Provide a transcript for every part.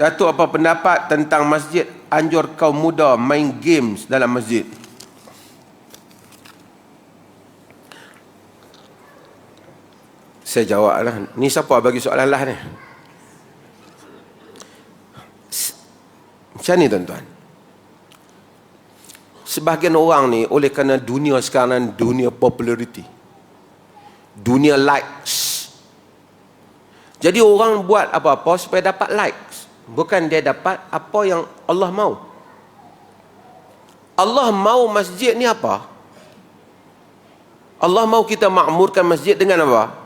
Datuk apa pendapat tentang masjid anjur kaum muda main games dalam masjid? Saya jawab lah. Ni siapa bagi soalan lah ni? Macam ni tuan-tuan. Sebahagian orang ni oleh kerana dunia sekarang dunia populariti. Dunia likes. Jadi orang buat apa-apa supaya dapat likes. Bukan dia dapat apa yang Allah mau. Allah mau masjid ni apa? Allah mau kita makmurkan masjid dengan apa?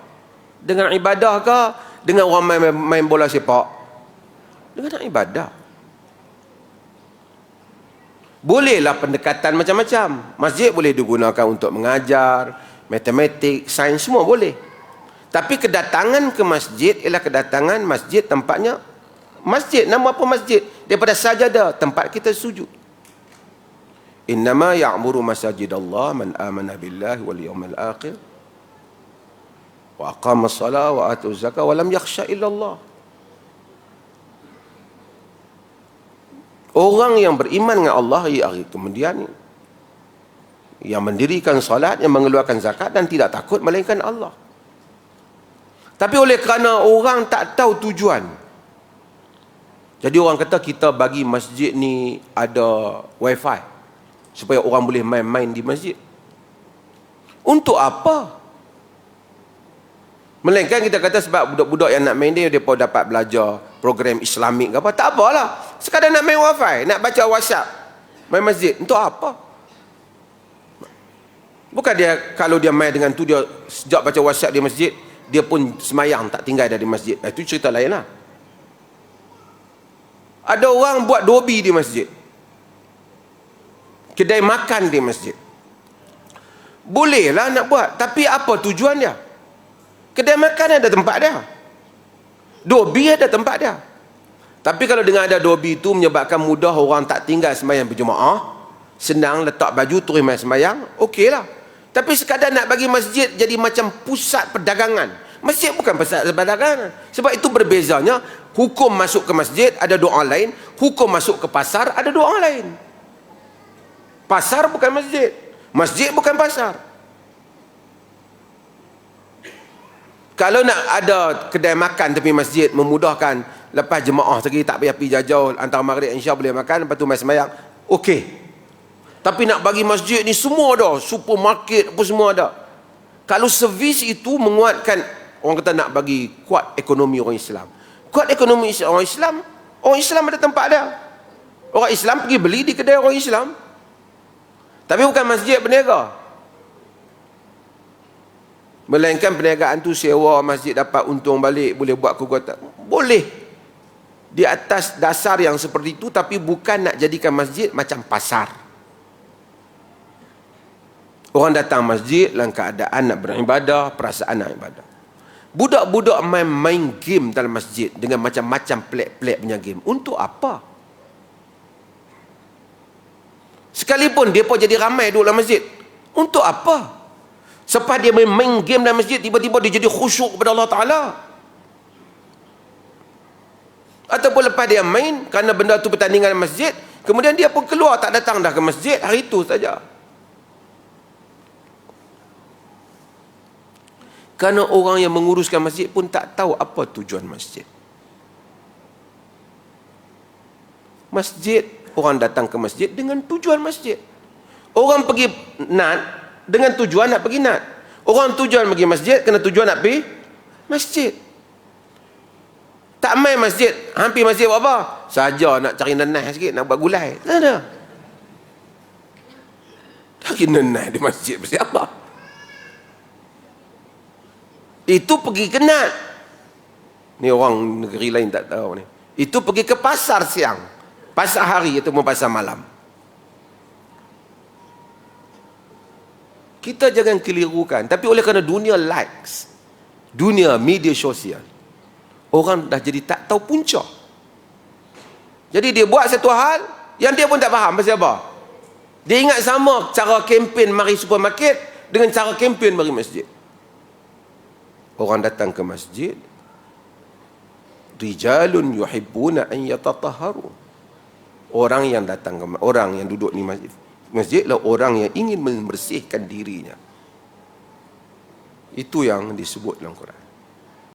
Dengan ibadah ke? Dengan orang main, main bola sepak? Dengan ibadah. Bolehlah pendekatan macam-macam. Masjid boleh digunakan untuk mengajar, matematik, sains, semua boleh. Tapi kedatangan ke masjid ialah kedatangan masjid tempatnya masjid. Nama apa masjid? Daripada sajadah tempat kita sujud. Innama ya'muru masajid Allah man amana billahi wal yawmil akhir wa aqama salat wa atu zakat wa lam yakhsha illa Allah. Orang yang beriman dengan Allah di hari kemudian yang mendirikan salat, yang mengeluarkan zakat dan tidak takut melainkan Allah. Tapi oleh kerana orang tak tahu tujuan. Jadi orang kata kita bagi masjid ni ada wifi supaya orang boleh main-main di masjid. Untuk apa? Melainkan kita kata sebab budak-budak yang nak main dia, dia pun dapat belajar program Islamik ke apa. Tak apalah. Sekadar nak main wifi, nak baca WhatsApp. Main masjid. Untuk apa? Bukan dia, kalau dia main dengan tu, dia sejak baca WhatsApp di masjid, dia pun semayang tak tinggal dari masjid. Itu cerita lain lah. Ada orang buat dobi di masjid. Kedai makan di masjid. Bolehlah nak buat. Tapi apa tujuan dia? Kedai makan ada tempat dia. Dobi ada tempat dia. Tapi kalau dengan ada dobi itu menyebabkan mudah orang tak tinggal semayang berjemaah, senang letak baju terus main semayang, okeylah. Tapi sekadar nak bagi masjid jadi macam pusat perdagangan. Masjid bukan pusat perdagangan. Sebab itu berbezanya, hukum masuk ke masjid ada doa lain, hukum masuk ke pasar ada doa lain. Pasar bukan masjid. Masjid bukan pasar. Kalau nak ada kedai makan tepi masjid memudahkan lepas jemaah sekali tak payah pergi jauh antara maghrib insya boleh makan lepas tu mai sembahyang okey tapi nak bagi masjid ni semua ada supermarket apa semua ada kalau servis itu menguatkan orang kata nak bagi kuat ekonomi orang Islam kuat ekonomi orang Islam orang Islam ada tempat dia orang Islam pergi beli di kedai orang Islam tapi bukan masjid berniaga Melainkan perniagaan tu sewa masjid dapat untung balik, boleh buat kekuatan. Boleh. Di atas dasar yang seperti itu tapi bukan nak jadikan masjid macam pasar. Orang datang masjid dalam keadaan nak beribadah, perasaan nak ibadah. Budak-budak main main game dalam masjid dengan macam-macam pelik-pelik punya game. Untuk apa? Sekalipun dia pun jadi ramai duduk dalam masjid. Untuk apa? Sebab dia main game dalam masjid, tiba-tiba dia jadi khusyuk kepada Allah Ta'ala. Ataupun lepas dia main, kerana benda tu pertandingan masjid, kemudian dia pun keluar, tak datang dah ke masjid, hari itu saja. Kerana orang yang menguruskan masjid pun tak tahu apa tujuan masjid. Masjid, orang datang ke masjid dengan tujuan masjid. Orang pergi nak dengan tujuan nak pergi nat. Orang tujuan pergi masjid, kena tujuan nak pergi masjid. Tak main masjid, hampir masjid buat apa? Saja nak cari nenah sikit, nak buat gulai. Tak ada. Cari nenah di masjid, mesti apa? Itu pergi kenat. Ni orang negeri lain tak tahu ni. Itu pergi ke pasar siang. Pasar hari itu pasar malam. Kita jangan kelirukan. Tapi oleh kerana dunia likes, dunia media sosial, orang dah jadi tak tahu punca. Jadi dia buat satu hal yang dia pun tak faham pasal apa. Dia ingat sama cara kempen mari supermarket dengan cara kempen mari masjid. Orang datang ke masjid, rijalun yuhibbuna an yatatahharu. Orang yang datang ke orang yang duduk di masjid masjidlah orang yang ingin membersihkan dirinya. Itu yang disebut dalam Quran